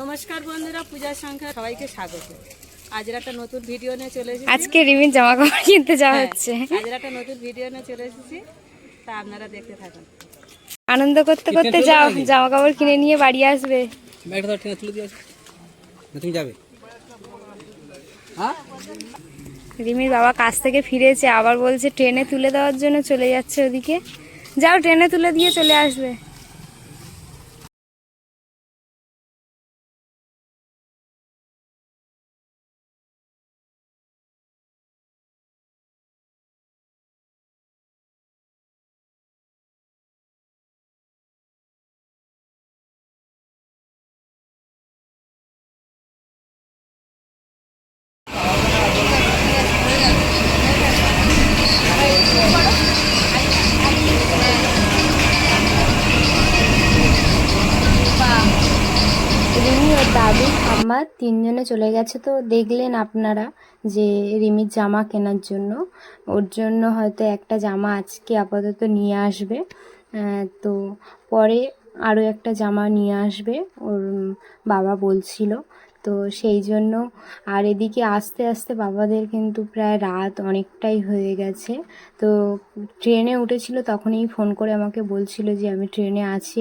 নমস্কার বন্ধুরা পূজার সংখ্যা সবাইকে স্বাগত। আজের একটা নতুন ভিডিও নিয়ে চলে এসেছি। আজকে রিমির জামা কাপড় কিনতে যাওয়া হ্যাঁ, হচ্ছে। আজের একটা নতুন ভিডিও নিয়ে চলে এসেছি। তা আপনারা দেখতে থাকুন। আনন্দ করতে করতে যাও জামা কাপড় কিনে নিয়ে বাড়ি আসবে। ব্যাগটা তো ট্রেনে তুলে দিয়ে তুমি যাবে। হ্যাঁ? রিমির বাবা কাজ থেকে ফিরেছে আবার বলছে ট্রেনে তুলে দেওয়ার জন্য চলে যাচ্ছে ওদিকে। যাও ট্রেনে তুলে দিয়ে চলে আসবে। দাদু ঠাম্মা তিনজনে চলে গেছে তো দেখলেন আপনারা যে রিমির জামা কেনার জন্য। ওর জন্য হয়তো একটা জামা আজকে আপাতত নিয়ে আসবে। তো পরে আরও একটা জামা নিয়ে আসবে, ওর বাবা বলছিল। তো সেই জন্য আর এদিকে আস্তে আস্তে বাবাদের কিন্তু প্রায় রাত অনেকটাই হয়ে গেছে। তো ট্রেনে উঠেছিল তখনই ফোন করে আমাকে বলছিল যে আমি ট্রেনে আছি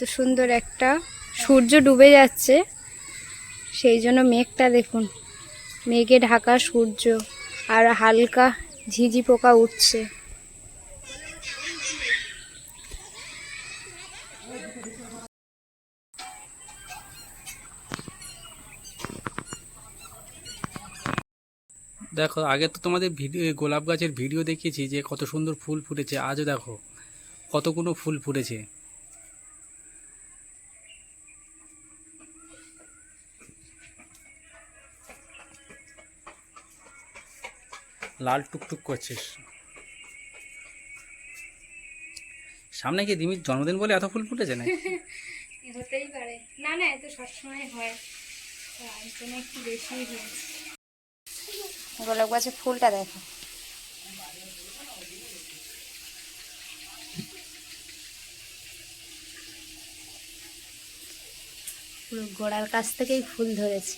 কত সুন্দর একটা সূর্য ডুবে যাচ্ছে। সেই জন্য মেঘটা দেখুন, মেঘে ঢাকা সূর্য আর হালকা ঝিঝি পোকা উঠছে। দেখো, আগে তো তোমাদের ভিডিও, গোলাপ গাছের ভিডিও দেখিয়েছি যে কত সুন্দর ফুল ফুটেছে, আজও দেখো কতগুলো ফুল ফুটেছে। লাল টুকটুক করছে সামনে কি দিমির জন্মদিন বলে এত ফুল ফুটেছে না হতেই পারে। না না এত সবসময় হয়। একটু বেশি গোলাপ গাছের ফুলটা দেখো। পুরো গোড়ার কাছ থেকেই ফুল ধরেছে।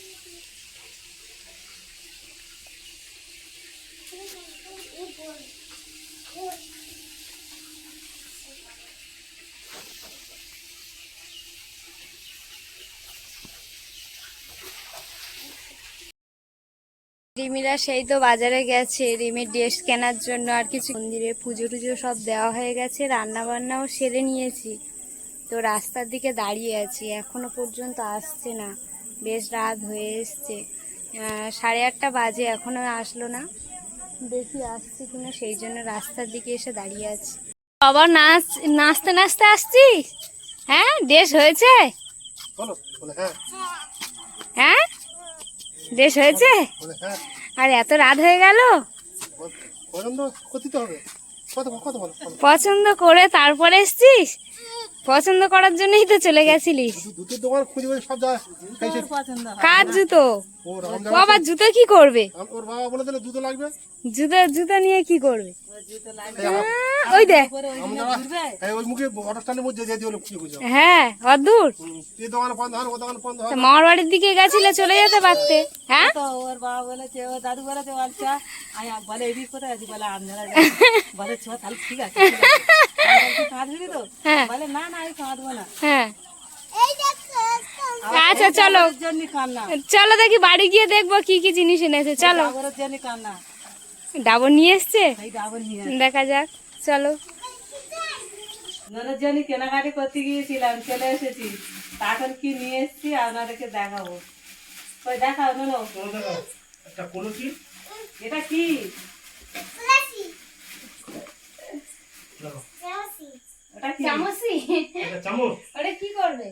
রিমিরা সেই তো বাজারে গেছে। রিমির ড্রেস কেনার জন্য আর কিছু মন্দিরে পুজো টুজো সব দেওয়া হয়ে গেছে। রান্না বান্নাও সেরে নিয়েছি। তো রাস্তার দিকে দাঁড়িয়ে আছি। এখনও পর্যন্ত আসছে না। বেশ রাত হয়ে এসছে। সাড়ে আটটা বাজে এখনও আসলো না। দেখি আসছে কিনা সেই জন্য রাস্তার দিকে এসে দাঁড়িয়ে আছি। বাবা নাচ নাচতে নাচতে আসছিস হ্যাঁ ড্রেস হয়েছে? হ্যাঁ? ড্রেস হয়েছে? আর এত রাত হয়ে গেল? পছন্দ করতে হবে। কত কত বলো বলো। পছন্দ করে তারপরে এসছিস? পছন্দ করার জন্যই তো চলে গেছিলিস। হয় কার জুতো? আবার জুতো। কি করবে? আম- ওর বাবা বলে দিলে দুটো লাগবে? জুতো জুতো নিয়ে কি করবে? ওই দেখ ওই মুখে অটো মধ্যে দিয়ে দিও খুঁজে খুঁজে হ্যাঁ অদূর এই দোকানে বন্ধ হয় ও দোকানে বন্ধ হয় মামার বাড়ির দিকে গেছিলে চলে যেতে পারতে। হ্যাঁ? তো ওর বাবা বলেছে ও দাদু বলেছে বলছে আমি বলে এদিক কোথায় আছি বলে আপনারা বলে ছ তাহলে ঠিক আছে ঠিক আছে। আমি বলছি, কাঁদবি তো হ্যাঁ। বলে না না আমি কাঁদবো না। হ্যাঁ। আচ্ছা চলো। চলো দেখি বাড়ি গিয়ে দেখব কি কি জিনিস এনেছে চলো। কান্না। ডাবর নিয়ে এসছে? এই ডাবর নিয়ে দেখা যাক চলো। ওনাদের জন্য কেনাকাটি করতে গিয়েছিলাম চলে এসেছি। তা এখন কি নিয়ে এসেছি আপনাদেরকে দেখাবো। ওই দেখাও নো এটা কি? ওটা কি? করবে?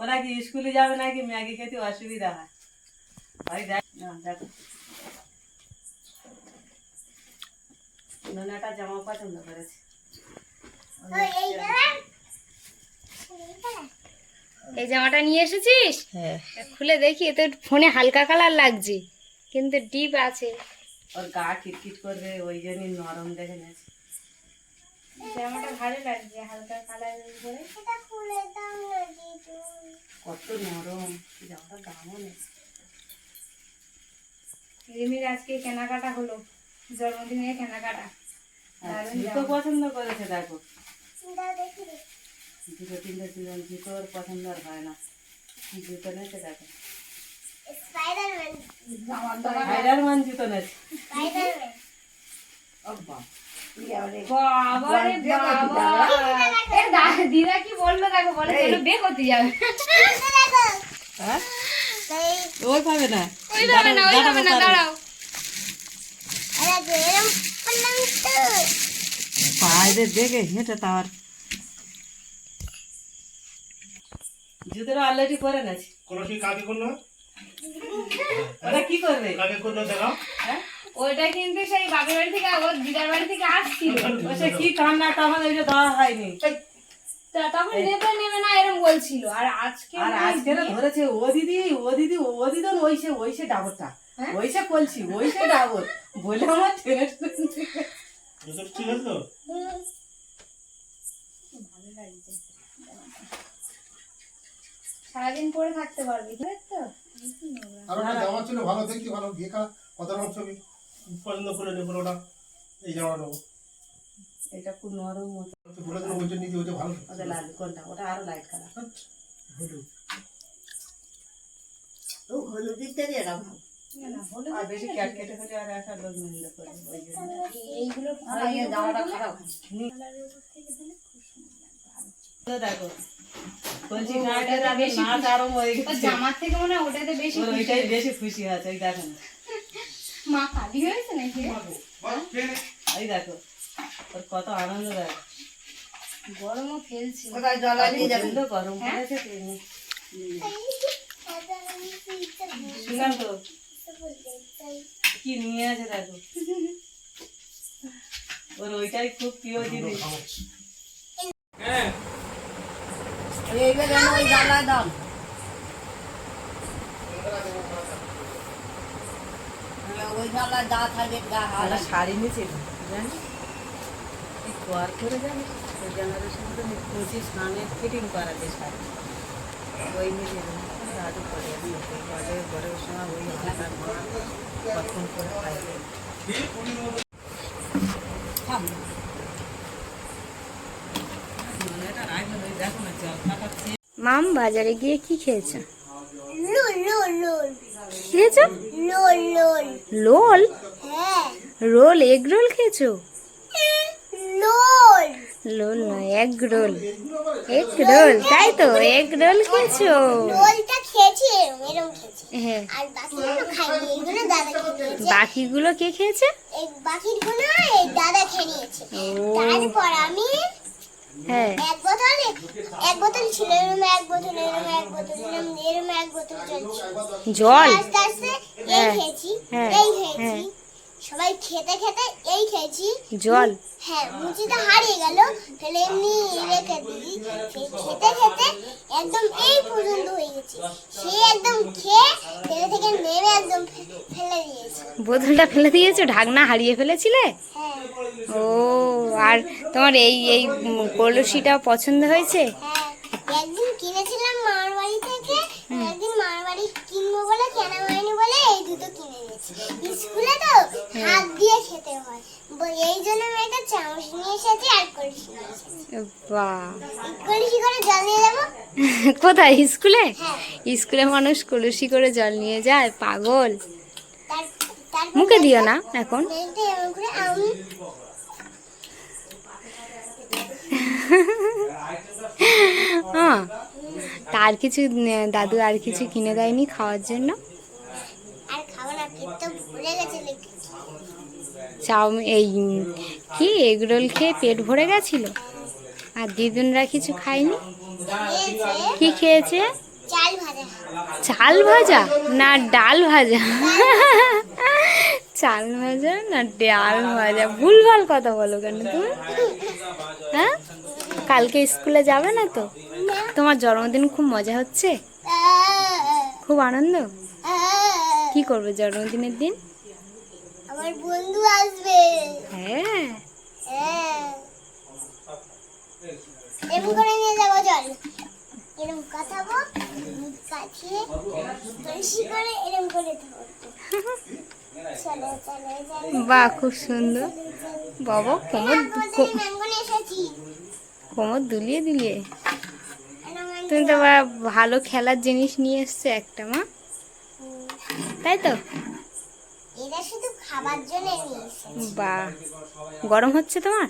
ওরা কি স্কুলে যাবে নাকি? ম্যাগি খেতে অসুবিধা হয়। ওই দেখ দেখো। নোনাটা জামা পছন্দ করেছে। এই জামাটা নিয়ে এসেছিস? হ্যাঁ। খুলে দেখি এতে ফোনে হালকা কালার লাগছে কিন্তু ডিপ আছে। ওর গা কিটকিট করবে ওই জন্যই নরম দেখে নিয়েছে। জামাটা ভালো লাগছে হালকা কালার করে। কত নরম জামাটার দামও নেই। রিমির আজকে কেনাকাটা হলো জন্মদিনের কেনাকাটা। জুতো পছন্দ করেছে দেখো। দুটো তিনটে দুজন জুতো পছন্দ আর হয় না। কি জুতো নেছে দেখো। স্পাইডারম্যান। জুতো দিদা। কি বলল দেখো বলে চলো বে করতে যাবে। হ্যাঁ? ওই পাবে না। ওই যাবে না ওই যাবে না দাঁড়াও দেখে হেঁটে তার। জুতোটা অলরেডি করে নেছি কোনো কি কাকে করল? ওটা কি করবে? কাকে করল দেখাও হ্যাঁ? ওইটা কিন্তু সেই বাপের বাড়ি থেকে ওর দিদার বাড়ি থেকে আসছিল। ও সে কি কান্না তখন ওইটা দেওয়া হয়নি। তখন নেবে নেবে না এরকম বলছিল। আর আজকে আর আজকে ধরেছে ও দিদি ও দিদি ও দিদি ওইসে ওইসে ডাবরটা। হ্যাঁ? ওইসে বলছি ওইসে ডাবর বলে। আমার টেনে টেনে ঠিক আছে তো সারাদিন পরে থাকতে পারবি ঠিক তো? আর একটা জামা ছিল ভালো দেখি ভালো দেখা কত রকম ছবি। পছন্দ করে নেব ওটা এই জামা নেব এটা খুব নরম মতো। তো বলে ওইটা নিতে ওইটা ভালো। ওটা লাল কোনটা ওটা আরও লাইট কালার হলুদ। ও হলুদির না, হলুদ আর বেশি ক্যাট হলে আর একটা লোক নিন্দা করে ওই জন্য এইগুলো জামাটা খারাপ। দেখো বলছি গাঁটা বেশি নাচ আরম্ভ হয়ে গেছে। জামার থেকে মনে হয় ওটাতে বেশি ওইটাই বেশি খুশি আছে ওই দেখো। মা কালি হয়েছে নাকি? ওই দেখো ওর কত আনন্দ দেখো গরমও ফেলছে। প্রচণ্ড গরম পড়েছে শুনলাম তো কি নিয়ে আছে দেখো? ওর ওইটাই খুব প্রিয় জিনিস। একটা শাড়ি নিয়েছে জানিস এই কর করে জানিস ওই জেনারেশন তো পঁচিশ স্নানের ফিটিং করাতে শাড়ি। ওই নিয়ে করে ঘরে ঘরের সময় ওই হালকার মা কখন করে খাইবে মাম বাজারে গিয়ে কি খেয়েছো? খেয়েছো? লোল রোল এগ রোল খেয়েছো? লোল। নয় এগ রোল। এগ রোল তাই তো এগ রোল খেয়েছো। রোলটা খেয়েছি এরম খেয়েছি। হ্যাঁ। আর বাকিগুলো খাইনি এগুলো দাদা খেয়ে নিয়েছে। বাকিগুলো কে খেয়েছে? এই বাকিগুলো এই দাদা খেয়ে নিয়েছে। তারপর আমি হ্যাঁ। এক বোতল এক বোতল ছিল এরম এক বোতল এরম এক বোতল এরম এরম এক বোতল চলছে জল? আস্তে আস্তে এই হ্যাঁ, খেয়েছি হ্যাঁ, এই খেয়েছি। হ্যাঁ। সবাই খেতে খেতে এই খেয়েছি। জল। হ্যাঁ মুচিটা হারিয়ে গেল। তাহলে এমনি রেখে দিই। খেতে খেতে একদম এই পর্যন্ত হয়ে গেছে। সে একদম খেয়ে তেলে থেকে নেমে একদম ফেলে দিয়েছে। বোতলটা ফেলে দিয়েছ? ঢাকনা হারিয়ে ফেলেছিলে? হ্যাঁ। ও আর তোমার এই এই কলসিটা পছন্দ হয়েছে? হ্যাঁ একদিন কিনেছিলাম মামার বাড়ি থেকে। একদিন মামার বাড়ি কিনবো বলে কেনা হয়নি বলে এই দুটো কিনে নিয়েছি স্কুলে তো হাত দিয়ে খেতে হয় ব- এই জন্য আমি একটা চামচ নিয়ে এসেছি আর কলসি নিয়ে এসেছি বাহ কলসি করে জল নিয়ে যাব কোথায়? স্কুলে? হ্যাঁ। স্কুলে মানুষ কলসি করে জল নিয়ে যায় পাগল। মুখে দিও না এখন। হ্যাঁ। তার কিছু দাদু আর কিছু কিনে দেয়নি খাওয়ার জন্য। আর খাব না পেটটা ভরে গেছে চাউমিন এই, কি, এগরোল খেয়ে পেট ভরে গেছিল? আর দিদুনরা কিছু খায়নি? কি খেয়েছে? চাল ভাজা না, ডাল ভাজা। চাল ভাজা না ডাল ভাজা? ভুলভাল কথা বলো কেন তুমি? হ্যাঁ? কালকে স্কুলে যাবে না তো? তোমার জন্মদিন খুব মজা হচ্ছে? খুব আনন্দ? কি করবে জন্মদিনের দিন? আমার বন্ধু আসবে। হ্যাঁ। হ্যাঁ। এরকম করে নিয়ে যাব চল। এরকম কাটিয়ে করে এরকম করে বাহ খুব সুন্দর। বাবা কোমর এসেছি। কোমর দুলিয়ে দুলিয়ে। তুমি তো ভালো খেলার জিনিস নিয়ে এসছো একটা মা। তাই তো? এটা শুধু খাবার জন্য বাহ। গরম হচ্ছে তোমার?